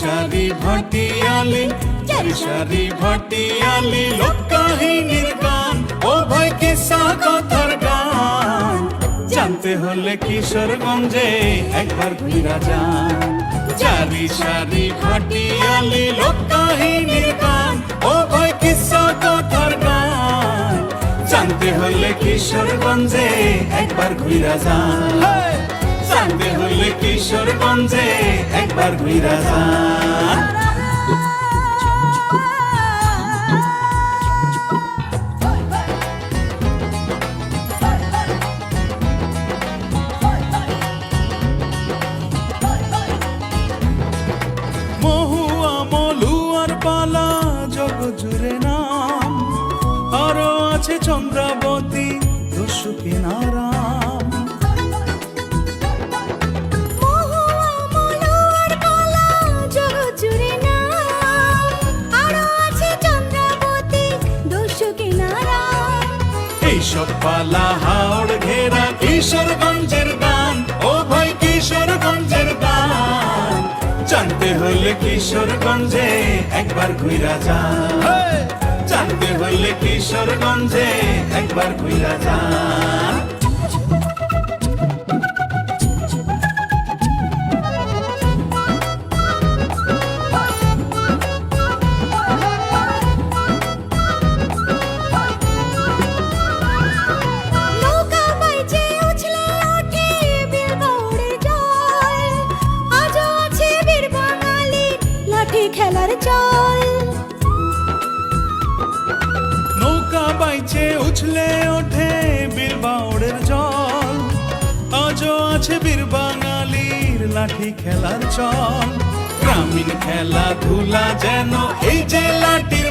সারি ভাটিয়ালি জারি সারি ভাটিয়ালি লোক কাহিনীর গান, ও ভাই কিসা কথার গান। জানতে হলে কিশোরগঞ্জে একবার ঘুরা যান। জারি সারি ভাটিয়ালি লোক কাহিনীর জানতে হলে কিশোরগঞ্জে একবার ঘুরা যান। জানতে হলে কিশোরগঞ্জে একবার ঘুরা যান। মহুয়া মলুয়ার পালা জগ জুড়ে আছে চন্দ্রাবতী, দস্যু কিনারা। এইসব পালা হাওড় ঘেরা কিশোরগঞ্জের দান ও ভাই কিশোরগঞ্জের দান জানতে হলে কিশোরগঞ্জে একবার ঘুরা হলে কিশোরগঞ্জে একবার ঘুরা যান নৌকা বাইচে বাইচে উছলে ওঠে বীরবাউড়ের জল। আজও আছে বীর বাঙালির লাঠি খেলার চল। গ্রামীণ খেলাধুলা যেন এই যে লাঠি